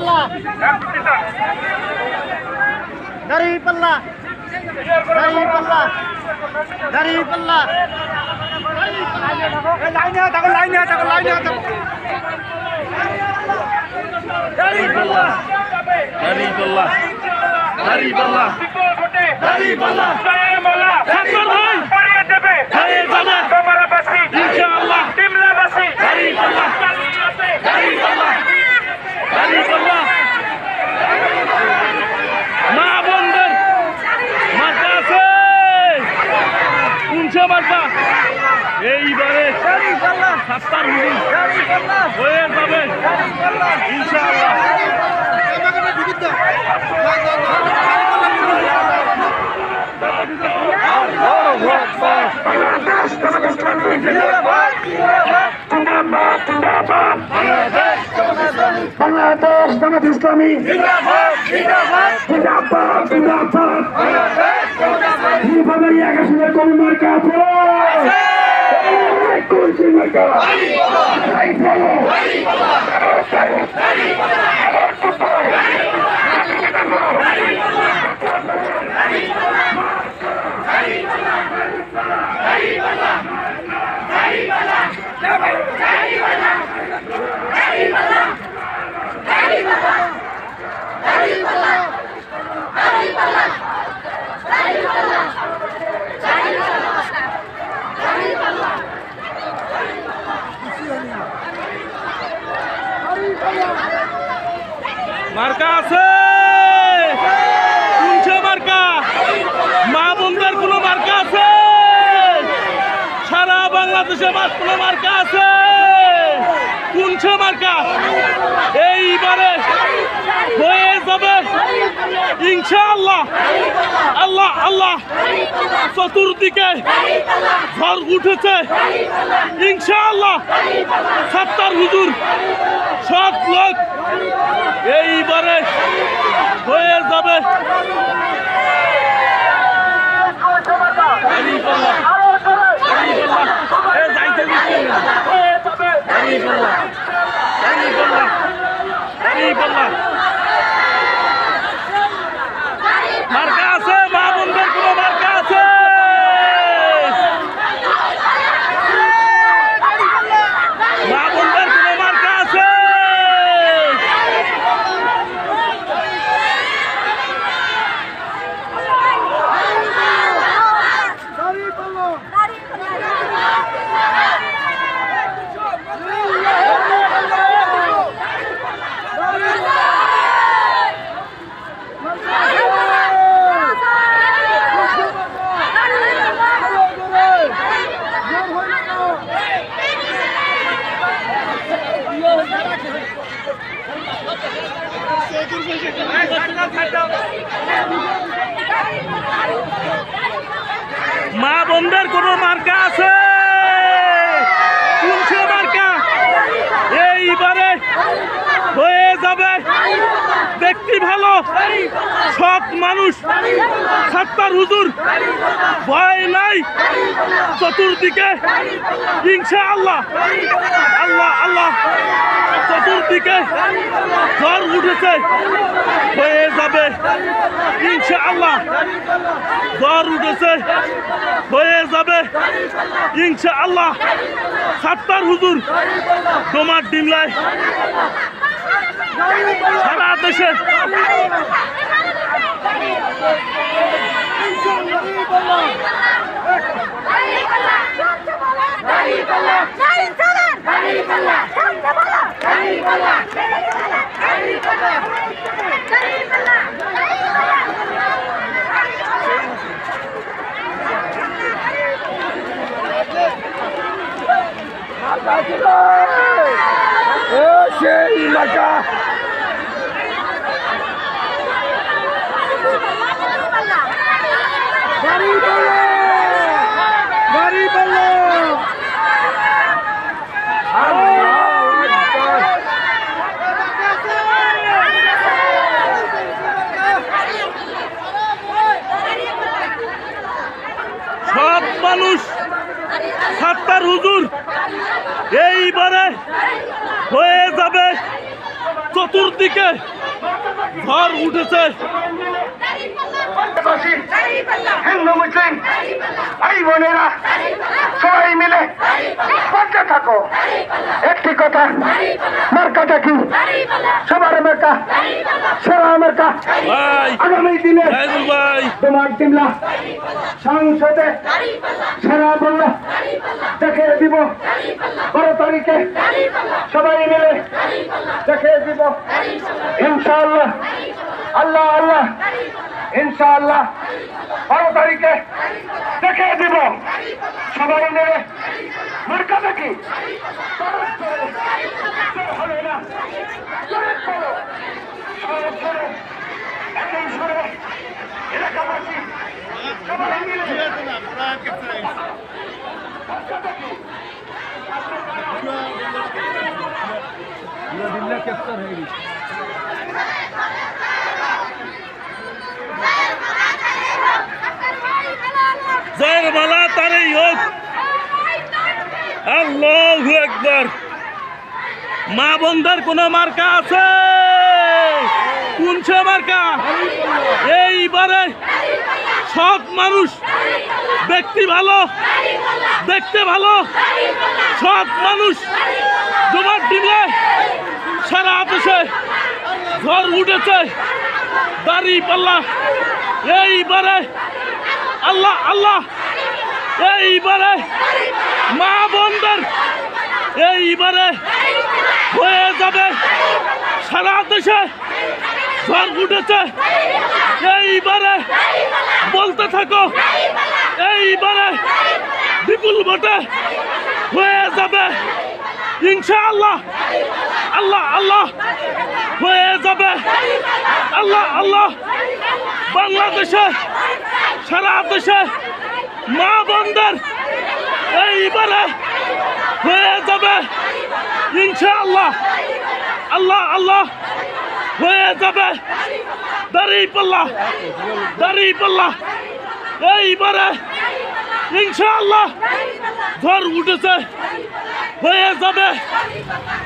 পাল্লা দাড়ি পাল্লা দাড়ি পাল্লা দাড়ি পাল্লা লাইনে থাকো লাইনে থাকো লাইনে থাকো দাড়ি পাল্লা দাড়ি পাল্লা দাড়ি পাল্লা দাড়ি পাল্লা সাতবার ভাই হয়ে যাবে ইনশাআল্লাহ দাড়ি পাল্লা দাড়ি পাল্লা দাড়ি পাল্লা মা বন্ধের মার্কা আছে উনশো মার্কা এইবারে সাতটার হুজুর হয়ে যাবে। ইনশাআল্লাহ বাংলাদেশ জামাত ইসলামী জিন্দাবাদ জিন্দাবাদ। বাঙালি আকাশে কোন মার্কা আছে। কোন সেই মার্কা এই বলো। মার্কা আছে। তিনশো মার্কা। মা বোনদের কোনো মার্কা আছে? সারা বাংলাদেশে মার কোনো মার্কা আছে। তিনশো মার্কা। এইবারে হয়ে যাবে। ইনশাআল্লাহ। আল্লাহ আল্লাহ। চতুর্দিকে ঝড় উঠেছে। ইনশাআল্লাহ। সাত্তার হুজুর সব লোক এইবারে হয়ে যাবে দাঁড়িপাল্লা, দাঁড়িপাল্লা, এ যাইতে দিচ্ছে না। দাঁড়িপাল্লা, দাঁড়িপাল্লা, দাঁড়িপাল্লা। মার্কা আছে মা বোনদের কোনো মার্কা আছে মা বোনদের কোনো মার্কা আছে মা বন্ধের কোন মার্কা আছে? মার্কা? এইবারে হয়ে যাবে। ব্যক্তি ভালো। সৎ মানুষ। সাত্তার হুজুর। ভয় নাই। চতুর্দিকে ইনশা আল্লাহ আল্লাহ। আল্লাহ চতুর্দিকে ঝড় উঠেছে। হয়ে যাবে। ইনশা আল্লাহ ঝড় উঠেছে। হয়ে যাবে। ইনশা আল্লাহ সাত্তার হুজুর। তোমার ডিমলায় সারা দেশের দেশে এ সেই মার্কা বাড়ি বলো বাড়ি বলো সব মানুষ সাত্তার হুজুর। এইবারে হয়ে যাবে চতুর্দিকে ঝড় উঠেছে। পাশাপাশি হিন্দু মুসলিম ভাই বোনেরা সবাই মিলে পাশে থাকো। একটি কথা মার্কাটা কি সবার মার্কা সেরা মার্কা। আগামী দিনে তোমার দিমলা সংসদে সেরা বলল দেখে দিব। বারো তারিখে সবাই মিলে দেখে দিব। ইনশাআল্লাহ। আল্লাহ আল্লাহ। ইনশাআল্লাহ বারো তারিখে দেখে দিব। সবাই মিলে মার্কা দেখি। না সবাই একই সরে এলাকাবাসী সবাই মিলে তারই হোক। একবার মা বন্ধার কোন মার্কা আছে? কোন সে মার্কা? এইবারে সৎ মানুষ, ব্যক্তি ভালো, দেখতে ভালো, সৎ মানুষ তোমার ডিমলে সারা দেশে ঝড় উঠেছে দাড়ি পাল্লা এইবারে আল্লাহ আল্লাহ। এইবারে মা বন্ধের এইবারে হয়ে যাবে। সারা দেশে ঝড় উঠেছে এইবারে বলতে থাকো, এইবারে বিপুল ভোটে হয়ে যাবে। ইনশাআল্লাহ, আল্লাহ আল্লাহ হয়ে যাবে। আল্লাহ আল্লাহ। বাংলাদেশে সারা দেশে মা বন্ধের এইবারে হয়ে যাবে, ইনশাআল্লাহ। আল্লাহ আল্লাহ, হয়ে যাবে। দাঁড়িয়ে পাল্লা দাঁড়িয়ে পাল্লা এইবারে, ইনশাআল্লাহ, ঝড় উঠেছে, হয়ে যাবে।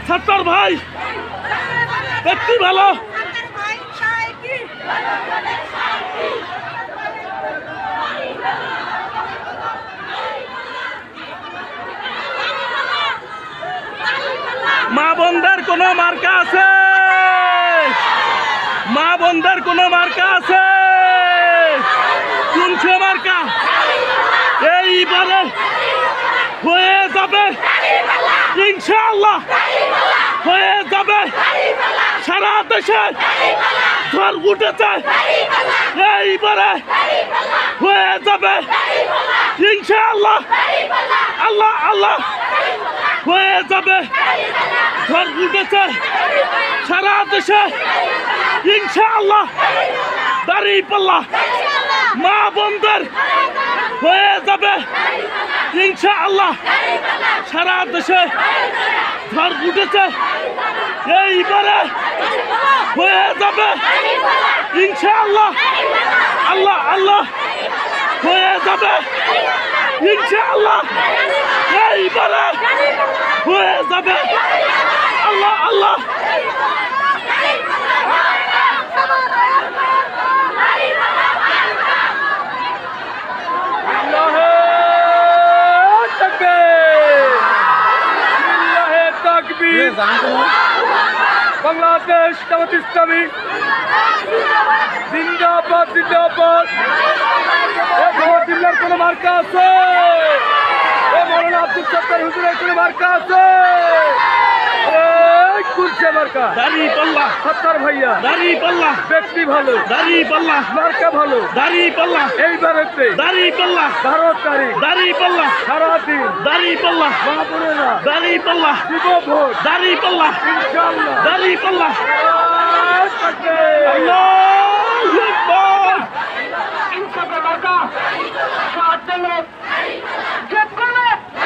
সত্তর ভাই ব্যক্তি ভালো। বন্ধের কোনো মার্কা আছে? মা বন্ধের কোনো মার্কা আছে? কোনছে মার্কা। এইবারে হয়ে যাবে। ইনশাআল্লাহ হয়ে যাবে। সারা দেশে ঝড় উঠেছে। এইবারে হয়ে যাবে। ইনশাআল্লাহ আল্লাহ আল্লাহ। হয়ে যাবে ঝড় উঠেছে সারা দেশে ইনশাআল্লাহ দাঁড়িয়ে পাল্লা মা বন্ধের হয়ে যাবে ইনশাআল্লাহ সারা দেশে ঝড় উঠেছে এইবারে হয়ে যাবে ইনশাআল্লাহ আল্লাহ আল্লাহ হয়ে যাবে ইনশাআল্লাহ এইবারে হয়ে যাবে আল্লাহ আল্লাহ বাংলাদেশ ইসলামী। জিন্দাবাদ জিন্দাবাদ। জিল্লার কোনো মার্কা আছে? আব্দুল সত্তার হুজুরের কোনো মার্কা আছে? এই কুলছে মার্কা দাঁড়িয়ে পাল্লা সত্তার ভাইয়া দাঁড়িয়ে পাল্লা ব্যক্তি ভালো দাঁড়িয়ে পাল্লা মার্কা ভালো দাঁড়িয়ে পাল্লা এইবারেতে দাঁড়িয়ে পাল্লা বারো তারিখ দাঁড়িয়ে পাল্লা সারাদিন দাঁড়িয়ে পাল্লা মহাপুরেরা দাঁড়িয়ে পাল্লা দিব ভোট দাঁড়িয়ে পাল্লা ইনশাল্লাহ দাঁড়িয়ে পাল্লা আল্লাহ তাকে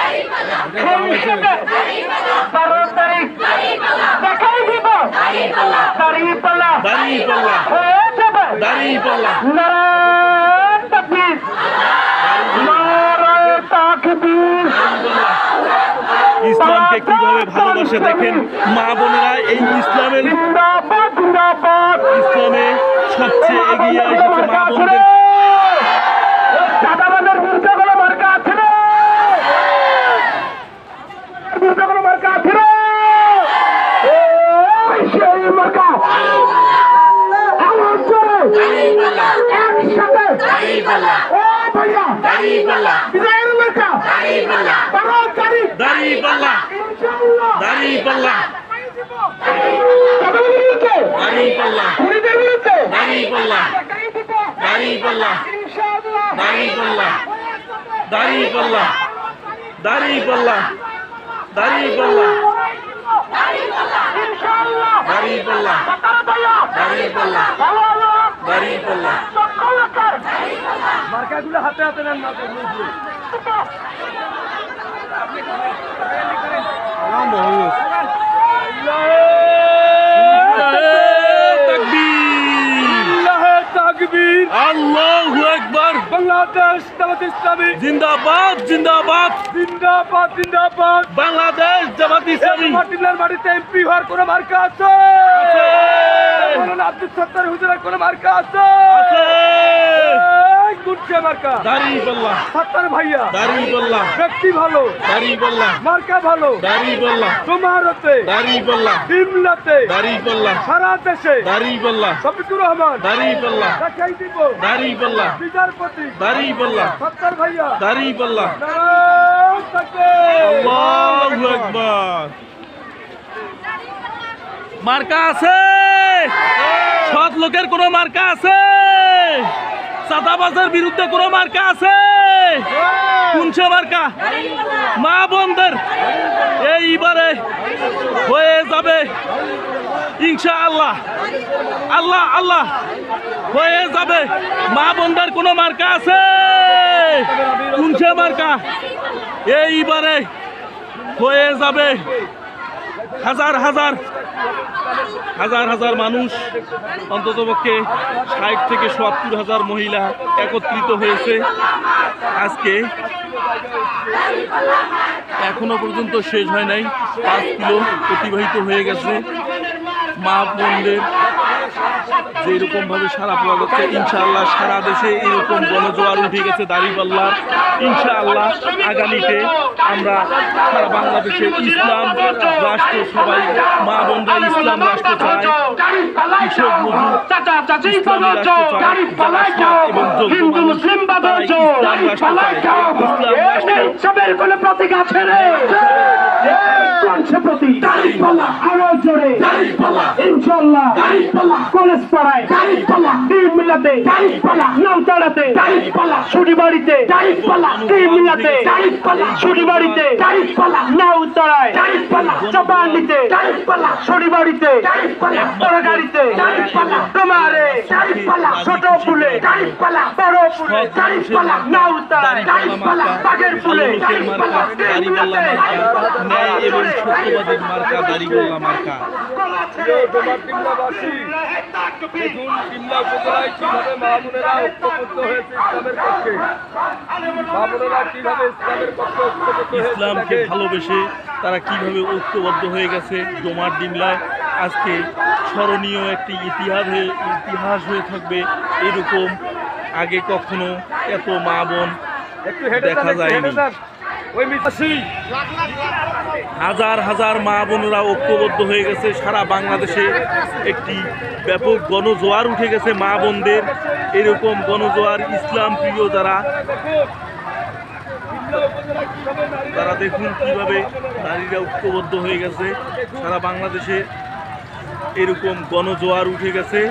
আল্লাহু আকবার বারো তারিখ ইসলামকে কীভাবে ভালোবাসে দেখেন মা বোনেরা এই ইসলামের ইসলামে সবচেয়ে এগিয়ে এসেছে মা বোনদের। বিরুদ্ধে কোনো মার্কা ওই সেই মার্কা। একসাথে। ও ভাইয়া বিজয়ের মার্কা। বারো তারিখ দাড়ি পাল্লা ইনশাআল্লাহ। পাল্লা দাদাবাদের বিরুদ্ধে। দাড়ি পাল্লা খুনিদের পাল্লা দাড়ি পাল্লা ইনশাআল্লাহ দাড়ি পাল্লা দাড়ি পাল্লা দাড়ি পাল্লা দাড়ি পাল্লা ইনশাআল্লাহ দাড়ি পাল্লা তারা ভাইয়া দাড়ি পাল্লা ভালো আলো দাড়ি পাল্লা মার্কাগুলো হাতে হাতে নেন না তাকবীর জামাত ইসলামী। জিন্দাবাদ জিন্দাবাদ। জিন্দাবাদ জিন্দাবাদ। বাংলাদেশ জামাত ইসলামী। মাটিলার বাড়িতে এমপি হওয়ার কোন মার্কা আছে? আছে। মৌলানা আব্দুল সত্তার হুজুরের কোন মার্কা আছে। মার্কা দাড়ি সত্তার ভাইয়া দাড়ি ব্যক্তি ভালো দাড়ি মার্কা ভালো দাড়ি দাড়ি পাল্লা বিমলাতে দাড়ি পাল্লা সারা দেশে দাড়ি পাল্লা শফিকুর রহমান দাড়ি পাল্লা দেখাই দিব দাড়ি পাল্লা বিচারপতি দাড়ি পাল্লা সত্তার ভাইয়া দাড়ি পাল্লা আল্লাহু আকবার মার্কা আছে সৎ লোকের কোনো মার্কা আছে চাঁদাবাজের বিরুদ্ধে কোনো মার্কা আছে? কোনছে মার্কা? মা বোনদের। এইবারে হয়ে যাবে। ইনশা আল্লাহ আল্লাহ। আল্লাহ হয়ে যাবে। মা বোনদের কোনো মার্কা আছে? কোনছে মার্কা? এইবারে হয়ে যাবে। হাজার হাজার হাজার হাজার মানুষ অন্ততপক্ষে ষাট থেকে সত্তর হাজার মহিলা একত্রিত হয়েছে। আজকে এখনও পর্যন্ত শেষ হয় নাই, পাঁচ কিলো অতিবাহিত হয়ে গেছে। মা বোনদের যেরকম ভাবে সারা পাওয়া যাচ্ছে ইনশাআল্লাহ সারা দেশে এরকম গণজোয়ার উঠে গেছে দাড়ি দাঁড়িপাল্লার ইনশাআল্লাহ আগামীতে আমরা সারা বাংলাদেশে ইসলাম রাষ্ট্র সবাই মা বোনরা ইসলাম রাষ্ট্র চায় কৃষক মজুর ইসলামী রাষ্ট্র চায় এবং হিন্দু মুসলিম তারা বাদল ইসলাম রাষ্ট্র চায়। ইসলাম রাষ্ট্র সবের প্রতীক আছে রে? প্রতীক। আরও জোরে। ইনশাল্লাহ কলেজ পাড়ায় তিন মিলাতে নামতাড়াতে ছুটি বাড়িতে তিন মিলাতে ছুটি বাড়িতে নাউতাড়ায় চাপান্ডিতে ছুটি বাড়িতে বড় গাড়িতে তোমারে ছোট ফুলে বড় ফুলে নাউতাড়ায় বাগের ফুলে ন্যায় এবং সত্যবাদীর মার্কা মার্কা। দেখুন কিল্লা উপজেলায় কীভাবে মাহমুনেরা ঐক্যবদ্ধ হয়েছে ইসলামের পক্ষে মাহমুনেরা কীভাবে ইসলামের পক্ষে ঐক্যবদ্ধ ইসলামকে ভালোবেসে তারা কীভাবে ঐক্যবদ্ধ হয়ে গেছে ডোমার ডিমলায় আজকে স্মরণীয় একটি ইতিহাস হয়ে ইতিহাস হয়ে থাকবে এরকম আগে কখনো এত মা বোন দেখা যায়নি। ওই হাজার হাজার মা বোনরা ঐক্যবদ্ধ হয়ে গেছে। সারা বাংলাদেশে একটি ব্যাপক গণজোয়ার উঠে গেছে মা বোনদের। এরকম গণজোয়ার ইসলাম প্রিয় যারা, তারা দেখুন কীভাবে নারীরা ঐক্যবদ্ধ হয়ে গেছে। সারা বাংলাদেশে এরকম গণজোয়ার উঠে গেছে।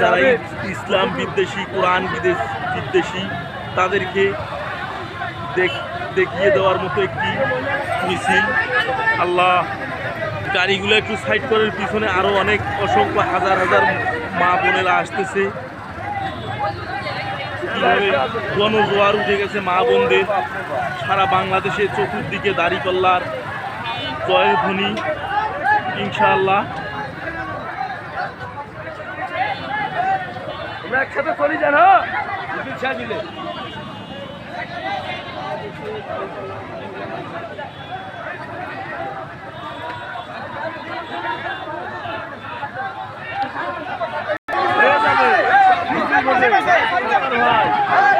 যারা ইসলাম বিদ্বেষী, কোরআন বিদেশ বিদ্বেষী, তাদেরকে দেখ- দেখিয়ে দেওয়ার মতো একটি মিছিল। আল্লাহ গাড়িগুলো একটু সাইড করার পিছনে আরও অনেক অসংখ্য হাজার হাজার মা বোনেরা আসতেছে। কীভাবে উঠে গেছে মা বোনদের। সারা বাংলাদেশে চতুর্দিকে দাড়িপাল্লার জয়ধ্বনি ইনশাআল্লাহ। আমরা একসাথে চলি যান Vai, vai, vai, vai.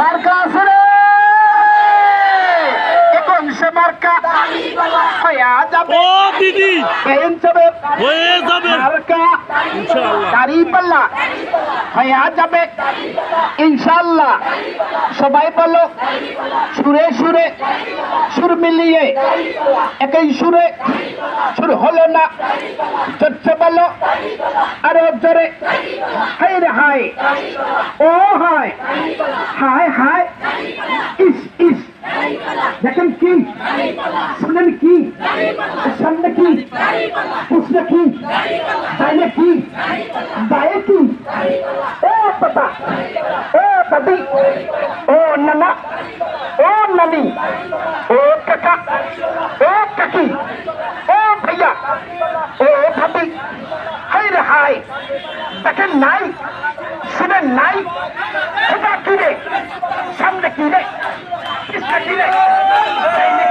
মার্কা আছে এখন সে মার্কা পেন যাবে। হয়ে যাবে। মার্কা ইনশাআল্লাহ। দাড়ি পাল্লা হইয়া যাবে। ইনশাল্লাহ সবাই বলো, সুরে সুরে, সুর মিলিয়ে, একই সুরে, সুর হলো না। চচ্ছে বলো, আরও জোরে। হাই রে হাই ও হাই ইস ইস দেখেন কি? শুনেন কি? সামনে কি? পুষলে কি? বাইরে কি? গায়ে কি? ও পাপা ও দাদি ও নানা, ও নানি, ও কাকা, ও কাকি, ও ভাইয়া, ও ভাবি। হাই রে হাই, দেখেন নাই? শুনেন নাই? সেটা কি রে? সামনে কি রে? ঠিক আছে